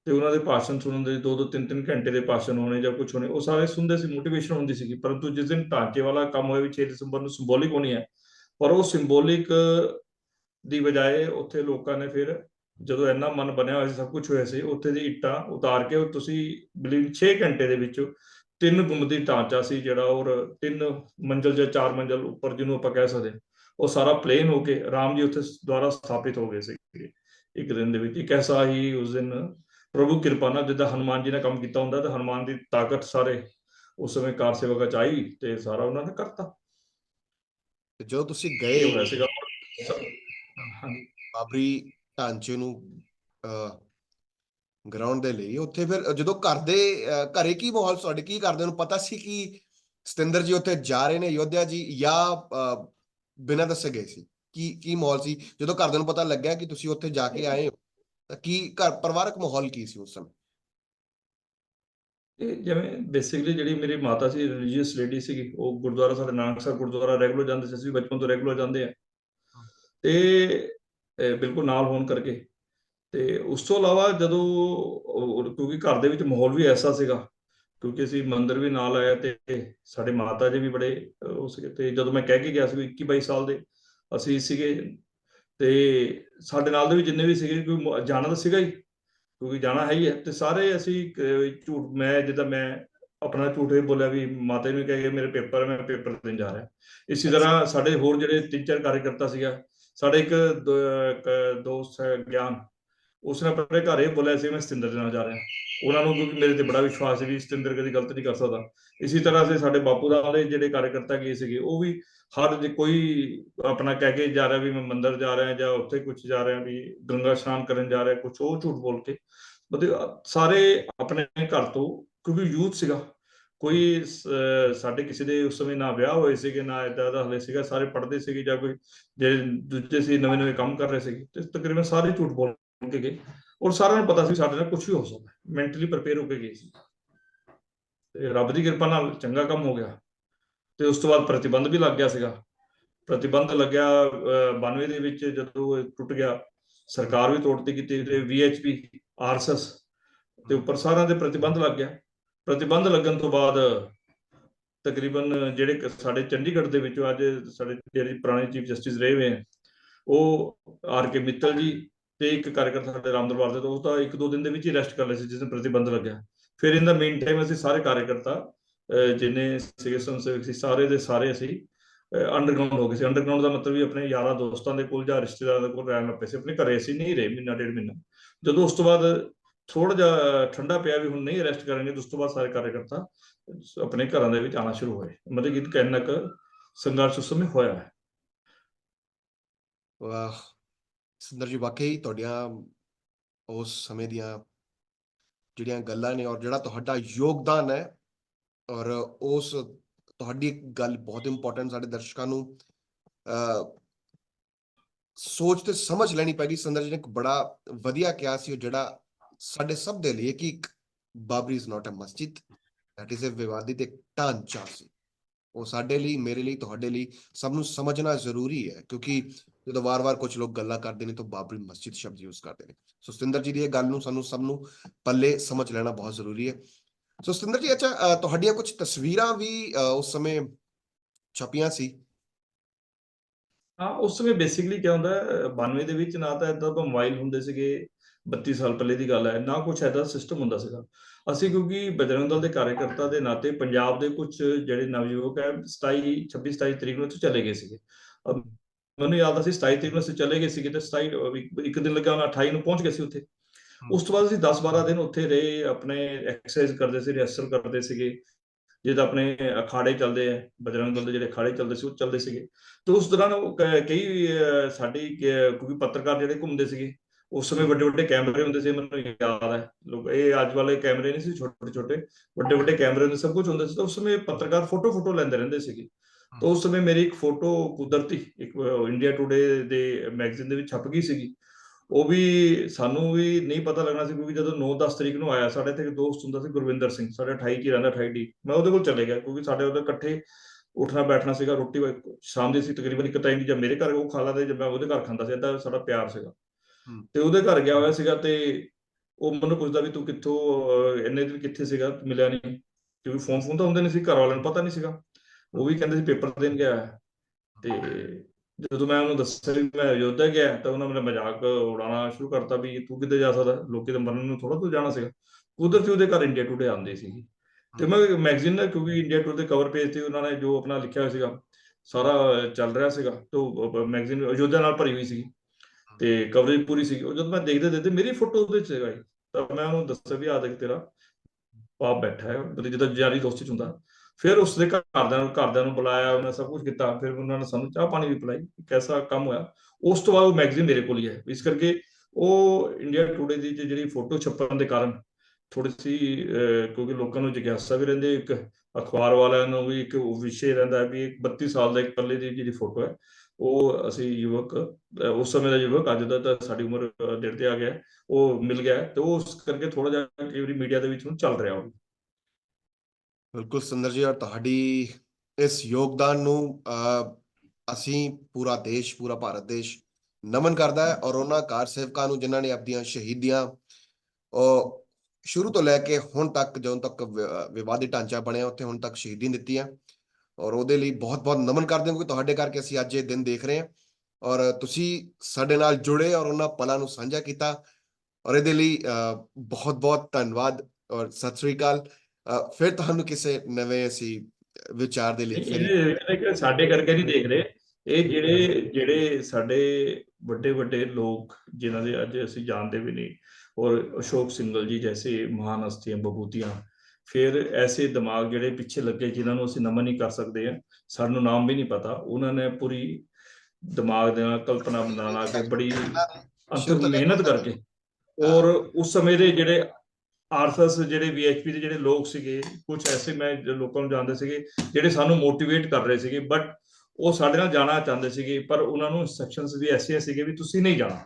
ਤੇ ਉਹਨਾਂ ਦੇ ਭਾਸ਼ਣ ਸੁਣਨ ਦੇ ਦੋ ਦੋ ਤਿੰਨ ਤਿੰਨ ਘੰਟੇ ਦੇ ਭਾਸ਼ਣ ਹੋਣੇ ਜਾਂ ਕੁਝ ਹੋਣੇ, ਉਹ ਸਾਰੇ ਸੁਣਦੇ ਸੀ ਮੋਟੀਵੇਸ਼ਨ ਹੁੰਦੀ ਸੀਗੀ, ਪਰੰਤੂ ਜਿਸ ਦਿਨ ਢਾਂਚੇ ਵਾਲਾ ਕੰਮ ਹੋਇਆ ਵੀ 6 ਦਸੰਬਰ ਨੂੰ ਸਿੰਬੋਲਿਕ ਹੋਣੀ ਹੈ, ਪਰ ਉਹ ਸਿੰਬੋਲਿਕ ਦੀ ਬਜਾਏ ਉੱਥੇ ਲੋਕਾਂ ਨੇ ਫਿਰ ਜਦੋਂ ਇੰਨਾ ਮਨ ਬਣਿਆ ਹੋਇਆ ਸੀ, ਸਭ ਕੁਝ ਹੋਇਆ ਸੀ, ਉੱਥੇ ਦੀ ਇੱਟਾਂ ਉਤਾਰ ਕੇ ਤੁਸੀਂ ਬਲੀਵ 6 ਘੰਟੇ ਦੇ ਵਿੱਚ ਤਿੰਨ ਗੁੰਮਦੀ ਢਾਂਚਾ ਸੀ ਜਿਹੜਾ, ਔਰ ਤਿੰਨ ਮੰਜ਼ਲ ਜਾਂ ਚਾਰ ਮੰਜ਼ਲ ਉੱਪਰ ਜਿਹਨੂੰ ਆਪਾਂ ਕਹਿ ਸਕਦੇ ਉਹ ਸਾਰਾ ਪਲੇਨ ਹੋ ਕੇ ਰਾਮ ਜੀ ਉੱਥੇ ਦੁਆਰਾ ਸਥਾਪਿਤ ਹੋ ਗਏ ਸੀ ਇੱਕ ਦਿਨ ਦੇ ਵਿੱਚ ਇੱਕ ਐਸਾ ਹੀ ਉਸ ਦਿਨ ਪ੍ਰਭੂ ਕਿਰਪਾ ਨਾਲ ਜਿੱਦਾਂ ਹਨੂਮਾਨ ਜੀ ਨੇ ਕੰਮ ਕੀਤਾ ਹੁੰਦਾ ਤੇ ਹਨੂਮਾਨ ਦੀ ਤਾਕਤ ਸਾਰੇ ਉਸ ਸਮੇਂ ਕਾਰ ਸੇਵਕ ਚ ਆਈ ਤੇ ਸਾਰਾ ਉਹਨਾਂ ਨੇ ਕਰਤਾ। ਤੇ ਜਦੋਂ ਤੁਸੀਂ ਗਏ ਹੋਇਆ ਸੀਗਾ? ਬਾਬਰੀ ਢਾਂਚੇ ਨੂੰ ਗਰਾਊਂਡ ਦੇ ਲਈ ਉੱਥੇ ਫਿਰ ਜਦੋਂ ਘਰ ਦੇ ਘਰੇ ਕੀ ਮਾਹੌਲ ਤੁਹਾਡੇ ਕੀ ਕਰਦੇ ਨੂੰ ਪਤਾ ਸੀ ਕਿ ਸਤਿੰਦਰ ਜੀ ਉੱਥੇ ਜਾ ਰਹੇ ਨੇ ਯੋਧਿਆ ਜੀ ਜਾਂ ਬਿਨਾਂ ਦੱਸੇ ਗਏ ਸੀ। ਕੀ ਕੀ ਮਾਹੌਲ ਸੀ? ਜਦੋਂ ਘਰਦਿਆਂ ਨੂੰ ਪਤਾ ਲੱਗਿਆ ਕਿ ਤੁਸੀਂ ਉੱਥੇ ਜਾ ਕੇ ਆਏ ਹੋ ਤਾਂ ਕੀ ਘਰ ਪਰਿਵਾਰਕ ਮਾਹੌਲ ਕੀ ਸੀ ਉਸ ਸਮੇਂ? ਇਹ ਜਿਵੇਂ ਬੇਸਿਕਲੀ ਜਿਹੜੀ ਮੇਰੀ ਮਾਤਾ ਸੀ ਰਿਲੀਜੀਅਸ ਲੇਡੀ ਸੀਗੀ ਉਹ ਗੁਰਦੁਆਰਾ ਸਾਡੇ ਨਾਨਕਸਰ ਗੁਰਦੁਆਰਾ ਰੈਗੂਲਰ ਜਾਂਦੇ ਸੀ ਅਸੀਂ ਵੀ ਬਚਪਨ ਤੋਂ ਰੈਗੂਲਰ ਜਾਂਦੇ ਆ ਤੇ ਬਿਲਕੁਲ ਨਾਲ ਹੋਣ ਕਰਕੇ। ਤੇ ਉਸ ਤੋਂ ਇਲਾਵਾ ਜਦੋਂ ਕਿਉਂਕਿ ਘਰ ਦੇ ਵਿੱਚ ਮਾਹੌਲ ਵੀ ਐਸਾ ਸੀਗਾ ਕਿਉਂਕਿ ਅਸੀਂ ਮੰਦਿਰ ਵੀ ਨਾਲ ਆਇਆ ਤੇ ਸਾਡੇ ਮਾਤਾ ਜੀ ਵੀ ਬੜੇ ਸੀਗੇ ਤੇ ਜਦੋਂ ਮੈਂ ਕਹਿ ਕੇ ਗਿਆ ਸੀ ਵੀ 21 22 ਸਾਲ ਦੇ ਅਸੀਂ ਸੀਗੇ ਤੇ ਸਾਡੇ ਨਾਲ ਦੇ ਵੀ ਜਿੰਨੇ ਵੀ ਸੀਗੇ ਕੋਈ ਜਾਣਾ ਤਾਂ ਸੀਗਾ ਹੀ ਕਿਉਂਕਿ ਜਾਣਾ ਹੈ ਹੀ ਹੈ ਤੇ ਸਾਰੇ ਅਸੀਂ ਝੂਠ ਮੈਂ ਜਿੱਦਾਂ ਮੈਂ ਆਪਣਾ ਝੂਠ ਇਹ ਬੋਲਿਆ ਵੀ ਮਾਤਾ ਜੀ ਨੂੰ ਕਹਿ ਕੇ ਮੇਰੇ ਪੇਪਰ ਹੈ, ਮੈਂ ਪੇਪਰ ਦੇਣ ਜਾ ਰਿਹਾ। ਇਸੇ ਤਰ੍ਹਾਂ ਸਾਡੇ ਹੋਰ ਜਿਹੜੇ ਤਿੰਨ ਚਾਰ ਕਾਰਜਕਰਤਾ ਸੀਗਾ ਸਾਡੇ ਇੱਕ ਦੋਸਤ ਹੈ ਗਿਆਨ ਉਸਨੇ ਆਪਣੇ ਘਰ ਇਹ ਬੋਲਿਆ ਸੀ, ਮੈਂ ਸਤਿੰਦਰ ਦੇ ਨਾਲ ਜਾ ਰਿਹਾ ਉਹਨਾਂ ਨੂੰ ਕਿਉਂਕਿ ਮੇਰੇ ਤੇ ਬੜਾ ਵਿਸ਼ਵਾਸ ਸੀ ਵੀ ਸਤਿੰਦਰ ਕਦੀ ਗਲਤ ਨਹੀਂ ਕਰ ਸਕਦਾ। ਇਸੇ ਤਰ੍ਹਾਂ ਸੇ ਸਾਡੇ ਬਾਪੂ ਦਾ ਵਾਲੇ ਜਿਹੜੇ ਕਾਰਜਕਰਤਾ ਗਏ ਸੀਗੇ, ਉਹ ਵੀ ਹਰ ਜੇ ਕੋਈ ਆਪਣਾ ਕਹਿ ਕੇ ਜਾ ਰਿਹਾ ਵੀ ਮੈਂ ਮੰਦਰ ਜਾ ਰਿਹਾ ਜਾਂ ਉੱਥੇ ਕੁਝ ਜਾ ਰਿਹਾ ਵੀ ਗੰਗਾ ਇਸ਼ਨਾਨ ਕਰਨ ਜਾ ਰਿਹਾ ਕੁਝ ਉਹ ਝੂਠ ਬੋਲ ਕੇ। ਮਤਲਬ ਸਾਰੇ ਆਪਣੇ ਘਰ ਤੋਂ, ਕਿਉਂਕਿ ਯੂਥ ਸੀਗਾ, ਕੋਈ ਸਾਡੇ ਕਿਸੇ ਦੇ ਉਸ ਸਮੇਂ ਨਾ ਵਿਆਹ ਹੋਏ ਸੀਗੇ, ਨਾ ਏਦਾਂ ਦਾ ਹਲੇ ਸੀਗਾ, ਸਾਰੇ ਪੜ੍ਹਦੇ ਸੀਗੇ ਜਾਂ ਕੋਈ ਜਿਹੜੇ ਦੂਜੇ ਸੀ ਨਵੇਂ ਨਵੇਂ ਕੰਮ ਕਰ ਰਹੇ ਸੀਗੇ, ਤੇ ਤਕਰੀਬਨ ਸਾਰੇ ਝੂਠ ਬੋਲ ਕੇ ਗਏ। ਔਰ ਸਾਰਿਆਂ ਨੂੰ ਪਤਾ ਸੀ ਸਾਡੇ ਨਾਲ ਕੁਝ ਵੀ ਹੋ ਸਕਦਾ ਮੈਂਟਲੀ ਪ੍ਰਪੇਅਰ ਹੋ ਕੇ ਗਏ ਸੀ। ਤੇ ਰੱਬ ਦੀ ਕਿਰਪਾ ਨਾਲ ਚੰਗਾ ਕੰਮ ਹੋ ਗਿਆ। ਤੇ ਉਸ ਤੋਂ ਬਾਅਦ ਪ੍ਰਤੀਬੰਧ ਵੀ ਲੱਗ ਗਿਆ ਸੀਗਾ। ਪ੍ਰਤੀਬੰਧ ਲੱਗਿਆ 92 ਦੇ ਵਿੱਚ ਜਦੋਂ ਟੁੱਟ ਗਿਆ, ਸਰਕਾਰ ਵੀ ਤੋੜਤੀ ਕੀਤੀ ਤੇ ਵੀਐਚਪੀ ਆਰਐਸਐਸ ਤੇ ਉੱਪਰ ਸਾਰਿਆਂ ਦੇ ਪ੍ਰਤੀਬੰਧ ਲੱਗ ਗਿਆ। ਪ੍ਰਤੀਬੰਧ ਲੱਗਣ ਤੋਂ ਬਾਅਦ ਤਕਰੀਬਨ ਜਿਹੜੇ ਸਾਡੇ ਚੰਡੀਗੜ੍ਹ ਦੇ ਵਿੱਚੋਂ ਅੱਜ ਸਾਡੇ ਜਿਹੜੇ ਪੁਰਾਣੇ ਚੀਫ ਜਸਟਿਸ ਰਹੇ ਹੋਏ ਆ, ਉਹ ਆਰ ਕੇ ਮਿੱਤਲ ਜੀ ਤੇ ਇੱਕ ਕਾਰਜਕਰਤਾ ਸਾਡੇ ਰਾਮ ਦੇ ਤੋਂ ਤਾਂ ਇੱਕ ਦੋ ਦਿਨ ਦੇ ਵਿੱਚ ਹੀ ਅਰੈਸਟ ਕਰ ਲਏ ਸੀ ਜਿਸ ਨੂੰ ਪ੍ਰਤੀਬੰਧ ਲੱਗਿਆ। ਫਿਰ ਇਨ ਦਾ ਮੇਨ ਟਾਈਮ ਅਸੀਂ ਸਾਰੇ ਕਾਰਜਕਰਤਾ ਅਹ, ਜਿੰਨੇ ਸੰਸੇਵਕ ਸੀ ਸਾਰੇ ਦੇ ਸਾਰੇ ਅਸੀਂ ਅੰਡਰਗਰਾਉਂਡ ਹੋ ਗਏ ਸੀ। ਅੰਡਰਗਰਾਉਂਡ ਦਾ ਮਤਲਬ ਵੀ ਆਪਣੇ ਯਾਰਾਂ ਦੋਸਤਾਂ ਦੇ ਕੋਲ ਜਾਂ ਰਿਸ਼ਤੇਦਾਰਾਂ ਦੇ ਕੋਲ ਰਹਿਣ ਲੱਗ ਸੀ। ਆਪਣੇ ਘਰੇ ਅਸੀਂ ਨਹੀਂ ਰਹੇ ਮਹੀਨਾ ਡੇਢ ਮਹੀਨਾ। ਜਦੋਂ ਉਸ ਤੋਂ ਬਾਅਦ ਥੋੜਾ ਜਿਹਾ ਠੰਡਾ ਪਿਆ ਵੀ ਹੁਣ ਨਹੀਂ ਅਰੈਸਟ ਕਰਨਗੇ ਉਸ ਤੋਂ ਬਾਅਦ ਸਾਰੇ ਕਾਰਜਕਰਤਾ ਆਪਣੇ ਘਰਾਂ ਦੇ ਵਿੱਚ ਆਣਾ ਸ਼ੁਰੂ ਹੋਏ। ਮਤਲਬ ਕਿ ਕਿੰਨਾ ਕੁ ਸੰਘਰਸ਼ ਉਸ ਸਮੇਂ ਹੋਇਆ ਹੈ। ਵਾਹ। ਸੁੰਦਰ ਜੀ ਵਾਕਈ ਤੁਹਾਡੀਆਂ ਉਸ ਸਮੇਂ ਦੀਆਂ ਜਿਹੜੀਆਂ ਗੱਲਾਂ ਨੇ ਔਰ ਜਿਹੜਾ ਤੁਹਾਡਾ ਯੋਗਦਾਨ ਹੈ ਔਰ ਉਸ ਤੁਹਾਡੀ ਗੱਲ ਬਹੁਤ ਇੰਪੋਰਟੈਂਟ ਸਾਡੇ ਦਰਸ਼ਕਾਂ ਨੂੰ ਸੋਚ ਤੇ ਸਮਝ ਲੈਣੀ ਪੈਗੀ ਸੰਦਰ ਜੀ ਨੇ ਇੱਕ ਬੜਾ ਵਧੀਆ ਕਿਹਾ ਸੀ ਉਹ ਜਿਹੜਾ ਸਾਡੇ ਸਭ ਦੇ ਲਈ ਕਿ ਇੱਕ ਬਾਬਰੀ ਇਜ਼ ਨਾਟ ਅ ਮਸਜਿਦ ਦੈਟ ਇਜ਼ ਅ ਵਿਵਾਦਿਤ ਇੱਕ ਢਾਂਚਾ ਸੀ। ਉਹ ਸਾਡੇ ਲਈ, ਮੇਰੇ ਲਈ, ਤੁਹਾਡੇ ਲਈ ਸਭ ਨੂੰ ਸਮਝਣਾ ਜ਼ਰੂਰੀ ਹੈ ਕਿਉਂਕਿ ਜਦੋਂ ਵਾਰ-ਵਾਰ ਕੁਝ ਲੋਕ ਗੱਲਾਂ ਕਰਦੇ ਨੇ ਤਾਂ ਬਾਬਰੀ ਮਸਜਿਦ ਸ਼ਬਦ ਯੂਜ਼ ਕਰਦੇ ਨੇ। ਸੋ ਸਤਿੰਦਰ ਜੀ ਦੀ ਇਹ ਗੱਲ ਨੂੰ ਸਾਨੂੰ ਸਭ ਨੂੰ ਪੱਲੇ ਸਮਝ ਲੈਣਾ ਬਹੁਤ ਜ਼ਰੂਰੀ ਹੈ। ਸੋ ਸਤਿੰਦਰ ਜੀ, ਅੱਛਾ ਤੁਹਾਡੀਆਂ ਕੁਝ ਤਸਵੀਰਾਂ ਵੀ ਉਸ ਸਮੇਂ ਛਪੀਆਂ ਸੀ? ਹਾਂ, ਉਸ ਸਮੇਂ ਬੇਸਿਕਲੀ ਕੀ ਹੁੰਦਾ 92 ਦੇ ਵਿੱਚ ਨਾ ਤਾਂ ਇਦਾਂ ਦਾ ਮੋਬਾਈਲ ਹੁੰਦੇ ਸੀਗੇ 32 ਸਾਲ ਪਹਿਲੇ ਦੀ ਗੱਲ ਹੈ, ਨਾ ਕੁਝ ਐਦਾ ਸਿਸਟਮ ਹੁੰਦਾ ਸੀਗਾ। ਅਸੀਂ ਕਿਉਂਕਿ ਬਜਰੰਗ ਦਲ ਦੇ ਕਾਰਜਕਰਤਾ ਦੇ ਨਾਤੇ ਪੰਜਾਬ ਦੇ ਕੁਝ ਜਿਹੜੇ ਨਵਯੁਵਕ ਹੈ 27 26 27 ਤਰੀਕ ਨੂੰ ਇੱਥੋਂ ਚਲੇ ਗਏ ਸੀਗੇ। ਮੈਨੂੰ ਯਾਦ ਆ ਸੀ 27 ਤਰੀਕ ਨੂੰ ਅਸੀਂ ਚਲੇ ਗਏ ਸੀਗੇ ਤੇ 27 ਅਹ ਇੱਕ- ਦਿਨ ਲੱਗਾ ਉਹਨਾਂ 28 ਨੂੰ ਪਹੁੰਚ ਗਏ ਸੀ ਉੱਥੇ। ਉਸ ਤੋਂ ਬਾਅਦ ਅਸੀਂ 10 12 ਦਿਨ ਉੱਥੇ ਰਹੇ ਆਪਣੇ ਐਕਸਰਸਾਈਜ਼ ਕਰਦੇ ਸੀ ਰਿਹਰਸਲ ਕਰਦੇ ਸੀਗੇ। ਜਿਹਦਾ ਆਪਣੇ ਅਖਾੜੇ ਚੱਲਦੇ ਆ ਬਜਰੰਗ ਦਲ ਦੇ ਜਿਹੜੇ ਅਖਾੜੇ ਚੱਲਦੇ ਸੀ ਉਹ ਚੱਲਦੇ ਸੀਗੇ। ਤੇ ਉਸ ਦੌਰਾਨ ਕਈ ਸਾਡੀ ਕ- ਕਿਉਂਕਿ ਪੱਤਰਕਾਰ ਜਿਹੜੇ ਘੁੰਮਦੇ ਸੀਗੇ ਉਸ ਸਮੇਂ ਵੱਡੇ ਵੱਡੇ ਕੈਮਰੇ ਹੁੰਦੇ ਸੀ ਮੈਨੂੰ ਯਾਦ ਹੈ ਲੋਕ ਇਹ ਅੱਜ ਵਾਲੇ ਕੈਮਰੇ ਨਹੀਂ ਸੀ ਛੋਟੇ ਛੋਟੇ ਵੱਡੇ ਵੱਡੇ ਕੈਮਰੇ ਹੁੰਦੇ ਸਭ ਕੁਝ ਹੁੰਦਾ ਸੀ। ਤਾਂ ਉਸ ਸਮੇਂ ਪੱਤਰਕਾਰ ਫੋਟੋ ਫੋਟੋ ਲੈਂਦੇ ਰਹਿੰਦੇ ਸੀਗੇ। ਤਾਂ ਉਸ ਸਮੇਂ ਮੇਰੀ ਇੱਕ ਫੋਟੋ ਕੁਦਰਤੀ ਇੱਕ ਇੰਡੀਆ ਟੁਡੇ ਦੇ ਮੈਗਜ਼ੀਨ ਦੇ ਵਿੱਚ ਛਪ ਗਈ ਸੀਗੀ। ਉਹ ਵੀ ਸਾਨੂੰ ਵੀ ਨਹੀਂ ਪਤਾ ਲੱਗਣਾ ਸੀ ਕਿਉਂਕਿ ਜਦੋਂ 9-10 ਤਰੀਕ ਨੂੰ ਆਇਆ ਸਾਡੇ ਇੱਥੇ ਇੱਕ ਦੋਸਤ ਹੁੰਦਾ ਸੀ ਗੁਰਵਿੰਦਰ ਸਿੰਘ ਸਾਡੇ 28 ਕੀ ਰਹਿੰਦਾ 28 ਡੀ। ਮੈਂ ਉਹਦੇ ਕੋਲ ਚਲੇ ਗਿਆ ਕਿਉਂਕਿ ਸਾਡੇ ਉਹਦੇ ਇਕੱਠੇ ਉੱਠਣਾ ਬੈਠਣਾ ਸੀਗਾ ਰੋਟੀ ਸ਼ਾਮ ਦੀ ਸੀ ਤਕਰੀਬਨ ਇੱਕ ਟਾਈਮ ਦੀ ਜਾਂ ਮੇਰੇ ਘਰ ਉਹ ਖਾ ਲਾਦੇ ਜਾਂ ਮੈਂ ਉਹਦੇ ਘਰ ਖਾਂਦਾ ਸੀ ਏਦਾਂ ਸਾਡਾ ਪਿਆਰ ਸੀਗਾ। ਤੇ ਉਹਦੇ ਘਰ ਗਿਆ ਹੋਇਆ ਸੀਗਾ ਤੇ ਉਹ ਮੈਨੂੰ ਪੁੱਛਦਾ ਵੀ ਤੂੰ ਕਿੱਥੋਂ ਇੰਨੇ ਦਿਨ ਕਿੱਥੇ ਸੀਗਾ ਮਿਲਿਆ ਨਹੀਂ ਕਿਉਂਕਿ ਫੋਨ ਫੋਨ ਤਾਂ ਹੁੰਦੇ ਨਹੀਂ ਸੀ ਘਰ ਵਾਲਿਆਂ ਨੂੰ ਪਤਾ ਨਹੀਂ ਸੀਗਾ। ਉਹ ਵੀ ਕਹਿੰਦੇ ਸੀ ਪੇਪਰ ਦੇਣ ਗਿਆ ਤੇ ਜਦੋਂ ਮੈਂ ਉਹਨੂੰ ਦੱਸਿਆ ਵੀ ਮੈਂ ਅਯੋਧਿਆ ਗਿਆ ਤਾਂ ਉਹਨਾਂ ਮੇਰਾ ਮਜ਼ਾਕ ਉਡਾਉਣਾ ਸ਼ੁਰੂ ਕਰਤਾ ਵੀ ਤੂੰ ਕਿੱਥੇ ਜਾ ਸਕਦਾ? ਲੋਕੀ ਤਾਂ ਮਰਨ ਨੂੰ ਥੋੜਾ ਤੂੰ ਜਾਣਾ ਸੀਗਾ। ਕੁਦਰਤੀ ਉਹਦੇ ਘਰ ਇੰਡੀਆ ਟੂਡੇ ਆਉਂਦੇ ਸੀ ਤੇ ਮੈਂ ਮੈਗਜ਼ੀਨ ਨਾ ਕਿਉਂਕਿ ਇੰਡੀਆ ਟੂਡੇ ਦੇ ਕਵਰ ਪੇਜ ਤੇ ਉਹਨਾਂ ਨੇ ਜੋ ਆਪਣਾ ਲਿਖਿਆ ਹੋਇਆ ਸੀਗਾ, ਸਾਰਾ ਚੱਲ ਰਿਹਾ ਸੀਗਾ। ਤੇ ਮੈਗਜ਼ੀਨ ਅਯੋਧਿਆ ਨਾਲ ਭਰੀ ਹੋਈ ਸੀ ਤੇ ਕਵਰੇਜ ਪੂਰੀ ਸੀ ਜਦੋਂ ਮੈਂ ਦੇਖਦੇ ਦੇਖਦੇ ਮੇਰੀ ਫੋਟੋ ਉਹਦੇ ਚ ਸੀਗਾ ਜੀ। ਤਾਂ ਮੈਂ ਉਹਨੂੰ ਦੱਸਿਆ ਵੀ ਆ ਦੇਖ ਤੇਰਾ ਪਾਪ ਬੈਠਾ ਹੈ। ਮਤਲਬ ਜਿੱਦਾਂ ਜਾਰੀ ਦੋਸਤੀ ਚ ਹੁੰਦਾ। ਫਿਰ ਉਸਦੇ ਘਰਦਿਆਂ ਨੂੰ ਘਰਦਿਆਂ ਨੂੰ ਬੁਲਾਇਆ, ਉਹਨਾਂ ਸਭ ਕੁਝ ਕੀਤਾ, ਫਿਰ ਉਹਨਾਂ ਨੇ ਸਾਨੂੰ ਚਾਹ ਪਾਣੀ ਵੀ ਪਿਲਾਈ, ਇੱਕ ਐਸਾ ਕੰਮ ਹੋਇਆ। ਉਸ ਤੋਂ ਬਾਅਦ ਉਹ ਮੈਗਜ਼ੀਨ ਮੇਰੇ ਕੋਲ ਹੀ ਹੈ। ਇਸ ਕਰਕੇ ਉਹ ਇੰਡੀਆ ਟੂਡੇ ਦੀ ਜਿਹੜੀ ਫੋਟੋ ਛਪਣ ਦੇ ਕਾਰਨ ਥੋੜੀ ਸੀ ਕਿਉਂਕਿ ਲੋਕਾਂ ਨੂੰ ਜਿਗਿਆਸਾ ਵੀ ਰਹਿੰਦੀ, ਇੱਕ ਅਖਬਾਰ ਵਾਲਿਆਂ ਨੂੰ ਵੀ, ਇੱਕ ਵਿਸ਼ੇ ਰਹਿੰਦਾ ਵੀ ਇੱਕ 32 ਸਾਲ ਦਾ ਇੱਕ ਪੱਲੇ ਦੀ ਜਿਹੜੀ ਫੋਟੋ ਹੈ, ਉਹ ਅਸੀਂ ਯੁਵਕ ਉਸ ਸਮੇਂ ਦਾ ਯੁਵਕ, ਅੱਜ ਦਾ ਤਾਂ ਸਾਡੀ ਉਮਰ ਡੇਢ ਤੇ ਆ ਗਿਆ, ਉਹ ਮਿਲ ਗਿਆ। ਤੇ ਉਹ ਉਸ ਕਰਕੇ ਥੋੜਾ ਜਿਹਾ ਕਈ ਵਾਰੀ ਮੀਡੀਆ ਦੇ ਵਿੱਚ ਹੁਣ ਚੱਲ ਰਿਹਾ ਉਹ ਬਿਲਕੁਲ ਸੁੰਦਰ ਜੀ ਔਰ ਤੁਹਾਡੀ ਇਸ ਯੋਗਦਾਨ ਨੂੰ ਅ, ਅਸੀਂ ਪੂਰਾ ਦੇਸ਼ ਪੂਰਾ ਭਾਰਤ ਦੇਸ਼ ਨਮਨ ਕਰਦਾ ਹੈ ਔਰ ਉਹਨਾਂ ਕਾਰ ਸੇਵਕਾਂ ਨੂੰ ਜਿਨ੍ਹਾਂ ਨੇ ਆਪਣੀਆਂ ਸ਼ਹੀਦੀਆਂ ਉਹ ਸ਼ੁਰੂ ਤੋਂ ਲੈ ਕੇ ਹੁਣ ਤੱਕ ਜਦੋਂ ਤੱਕ ਵਿ- ਅ, ਵਿਵਾਦੀ ਢਾਂਚਾ ਬਣਿਆ ਉੱਥੇ ਹੁਣ ਤੱਕ ਸ਼ਹੀਦੀ ਦਿੱਤੀਆਂ ਔਰ ਉਹਦੇ ਲਈ ਬਹੁਤ-ਬਹੁਤ ਨਮਨ ਕਰਦੇ ਹਾਂ ਕਿਉਂਕਿ ਤੁਹਾਡੇ ਕਰਕੇ ਅਸੀਂ ਅੱਜ ਇਹ ਦਿਨ ਦੇਖ ਰਹੇ ਹਾਂ ਔਰ ਤੁਸੀਂ ਸਾਡੇ ਨਾਲ ਜੁੜੇ ਔਰ ਉਹਨਾਂ ਪਲਾਂ ਨੂੰ ਸਾਂਝਾ ਕੀਤਾ ਔਰ ਇਹਦੇ ਲਈ ਅ, ਬਹੁਤ-ਬਹੁਤ ਧੰਨਵਾਦ ਔਰ ਸਤਿ ਸ੍ਰੀ ਅਕਾਲ। ਫਿਰ ਤੁਹਾਨੂੰ ਕਿਸੇ ਨਵੇਂ ਅਸੀਂ ਵਿਚਾਰ ਦੇ ਲਈ ਫਿਰ ਸਾਡੇ ਕਰਕੇ ਨਹੀਂ ਦੇਖ ਰਹੇ ਇਹ ਜਿਹੜੇ ਜਿਹੜੇ ਸਾਡੇ ਵੱਡੇ ਵੱਡੇ ਲੋਕ ਜਿਨ੍ਹਾਂ ਦੇ ਅੱਜ ਅਸੀਂ ਜਾਣਦੇ ਵੀ ਨਹੀਂ ਔਰ ਅਸ਼ੋਕ ਸਿੰਗਲ ਜੀ ਜੈਸੇ ਮਹਾਨ ਹਸਤੀਆਂ ਬਬੂਤੀਆਂ ਫਿਰ ਐਸੇ ਦਿਮਾਗ ਜਿਹੜੇ ਪਿੱਛੇ ਲੱਗੇ ਜਿਨ੍ਹਾਂ ਨੂੰ ਅਸੀਂ ਨਮਨ ਨਹੀਂ ਕਰ ਸਕਦੇ ਆ ਸਾਨੂੰ ਨਾਮ ਵੀ ਨਹੀਂ ਪਤਾ ਉਹਨਾਂ ਨੇ ਪੂਰੀ ਦਿਮਾਗ ਦੇ ਨਾਲ ਕਲਪਨਾ ਬਣਾ ਕੇ ਬੜੀ ਅੰਤਰ ਮਿਹਨਤ ਕਰਕੇ ਔਰ ਉਸ ਸਮੇਂ ਦੇ ਜਿਹੜੇ ਆਰਥਸ ਜਿਹੜੇ ਵੀਐਚਪੀ ਦੇ ਜਿਹੜੇ ਲੋਕ ਸੀਗੇ ਕੁਝ ਐਸੇ ਮੈਂ ਲੋਕਾਂ ਨੂੰ ਜਾਣਦੇ ਸੀਗੇ ਜਿਹੜੇ ਸਾਨੂੰ ਮੋਟੀਵੇਟ ਕਰ ਰਹੇ ਸੀਗੇ ਬਟ ਉਹ ਸਾਡੇ ਨਾਲ ਜਾਣਾ ਚਾਹੁੰਦੇ ਸੀਗੇ ਪਰ ਉਹਨਾਂ ਨੂੰ ਇਨਸਟਰਕਸ਼ਨਸ ਵੀ ਐਸੀਆਂ ਸੀਗੇ ਵੀ ਤੁਸੀਂ ਨਹੀਂ ਜਾਣਾ।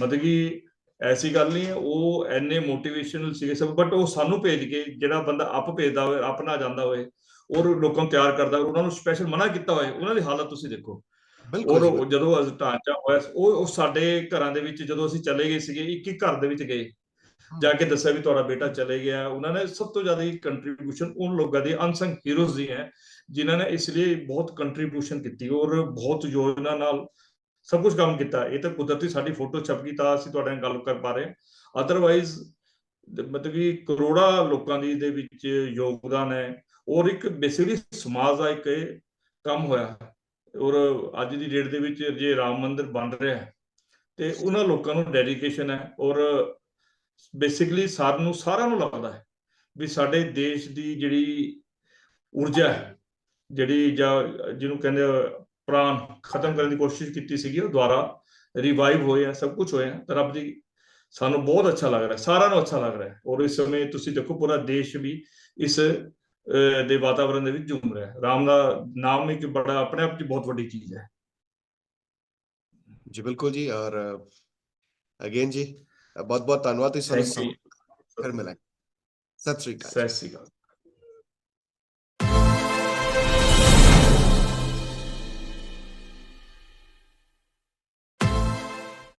ਮਤਲਬ ਕਿ ਐਸੀ ਗੱਲ ਨਹੀਂ ਹੈ ਉਹ ਐਨੇ ਮੋਟੀਵੇਸ਼ਨਲ ਸੀਗੇ ਸਭ ਬਟ ਉਹ ਸਾਨੂੰ ਭੇਜ ਕੇ ਜਿਹੜਾ ਬੰਦਾ ਆਪ ਭੇਜਦਾ ਹੋਵੇ ਆਪ ਨਾ ਜਾਂਦਾ ਹੋਏ ਔਰ ਲੋਕਾਂ ਨੂੰ ਤਿਆਰ ਕਰਦਾ ਹੋਵੇ ਉਹਨਾਂ ਨੂੰ ਸਪੈਸ਼ਲ ਮਨਾ ਕੀਤਾ ਹੋਏ ਉਹਨਾਂ ਦੀ ਹਾਲਤ ਤੁਸੀਂ ਦੇਖੋ। ਬਿਲਕੁਲ ਔਰ ਜਦੋਂ ਅਸ ਢਾਂਚਾ ਹੋਇਆ ਉਹ ਸਾਡੇ ਘਰਾਂ ਦੇ ਵਿੱਚ ਜਦੋਂ ਅਸੀਂ ਚਲੇ ਗਏ ਸੀਗੇ ਇੱਕ ਇੱਕ ਘਰ ਦੇ ਵਿੱਚ ਗਏ ਜਾ ਕੇ ਦੱਸਿਆ ਵੀ ਤੁਹਾਡਾ ਬੇਟਾ ਚਲੇ ਗਿਆ। ਉਹਨਾਂ ਨੇ ਸਭ ਤੋਂ ਜ਼ਿਆਦਾ ਕੰਟਰੀਬਿਊਸ਼ਨ ਉਨ ਲੋਕਾਂ ਦੀ ਅਨਸੰਗ ਹੀਰੋਜ਼ ਦੀ ਹੈ, ਜਿਨ੍ਹਾਂ ਨੇ ਇਸ ਲਈ ਬਹੁਤ ਕੰਟਰੀਬਿਊਸ਼ਨ ਕੀਤੀ ਔਰ ਬਹੁਤ ਯੋਜਨਾ ਨਾਲ ਸਭ ਕੁਝ ਕੰਮ ਕੀਤਾ। ਇਹ ਤਾਂ ਕੁਦਰਤੀ ਸਾਡੀ ਫੋਟੋ ਛਪ ਗਈ ਤਾਂ ਅਸੀਂ ਤੁਹਾਡੇ ਨਾਲ ਗੱਲ ਕਰ ਪਾ ਰਹੇ ਹਾਂ। ਅਦਰਵਾਈਜ਼ ਮਤਲਬ ਕਿ ਕਰੋੜਾਂ ਲੋਕਾਂ ਦੀ ਦੇ ਵਿੱਚ ਯੋਗਦਾਨ ਹੈ ਔਰ ਇੱਕ ਬੇਸਿਕਲੀ ਸਮਾਜ ਦਾ ਇੱਕ ਕੰਮ ਹੋਇਆ ਔਰ ਅੱਜ ਦੀ ਡੇਟ ਦੇ ਵਿੱਚ ਜੇ ਰਾਮ ਮੰਦਿਰ ਬਣ ਰਿਹਾ ਹੈ ਤੇ ਉਹਨਾਂ ਲੋਕਾਂ ਨੂੰ ਡੈਡੀਕੇਸ਼ਨ ਹੈ ਔਰ ਬੇਸਿਕਲੀ ਸਾਨੂੰ ਸਾਰਿਆਂ ਨੂੰ ਲੱਗਦਾ ਹੈ ਵੀ ਸਾਡੇ ਦੇਸ਼ ਦੀ ਜਿਹੜੀ ਊਰਜਾ ਹੈ, ਜਿਹੜੀ ਜਾਂ ਜਿਹਨੂੰ ਕਹਿੰਦੇ ਪ੍ਰਾਣ ਖਤਮ ਕਰਨ ਦੀ ਕੋਸ਼ਿਸ਼ ਕੀਤੀ ਸੀਗੀ, ਉਹ ਦੁਆਰਾ ਰਿਵਾਈਵ ਹੋਏ ਸਭ ਕੁਝ ਹੋਇਆ ਤਾਂ ਰੱਬ ਦੀ ਸਾਨੂੰ ਬਹੁਤ ਅੱਛਾ ਲੱਗ ਰਿਹਾ, ਸਾਰਿਆਂ ਨੂੰ ਅੱਛਾ ਲੱਗ ਰਿਹਾ ਔਰ ਇਸ ਸਮੇਂ ਤੁਸੀਂ ਦੇਖੋ ਪੂਰਾ ਦੇਸ਼ ਵੀ ਇਸ ਦੇ ਵਾਤਾਵਰਣ ਦੇ ਵਿੱਚ ਝੂਮ ਰਿਹਾ ਹੈ। ਰਾਮ ਦਾ ਨਾਮ ਇੱਕ ਬੜਾ, ਆਪਣੇ ਆਪ 'ਚ ਬਹੁਤ ਵੱਡੀ ਚੀਜ਼ ਹੈ। ਜੀ ਬਿਲਕੁਲ ਜੀ, ਔਰ ਅਗੇਨ ਜੀ ਬਹੁਤ ਬਹੁਤ ਧੰਨਵਾਦ ਤੁਸੀਂ ਸਾਨੂੰ ਫਿਰ ਮਿਲਾਂਗੇ ਸਤਿ ਸ੍ਰੀ ਅਕਾਲ ਸਤਿ ਸ਼੍ਰੀ ਅਕਾਲ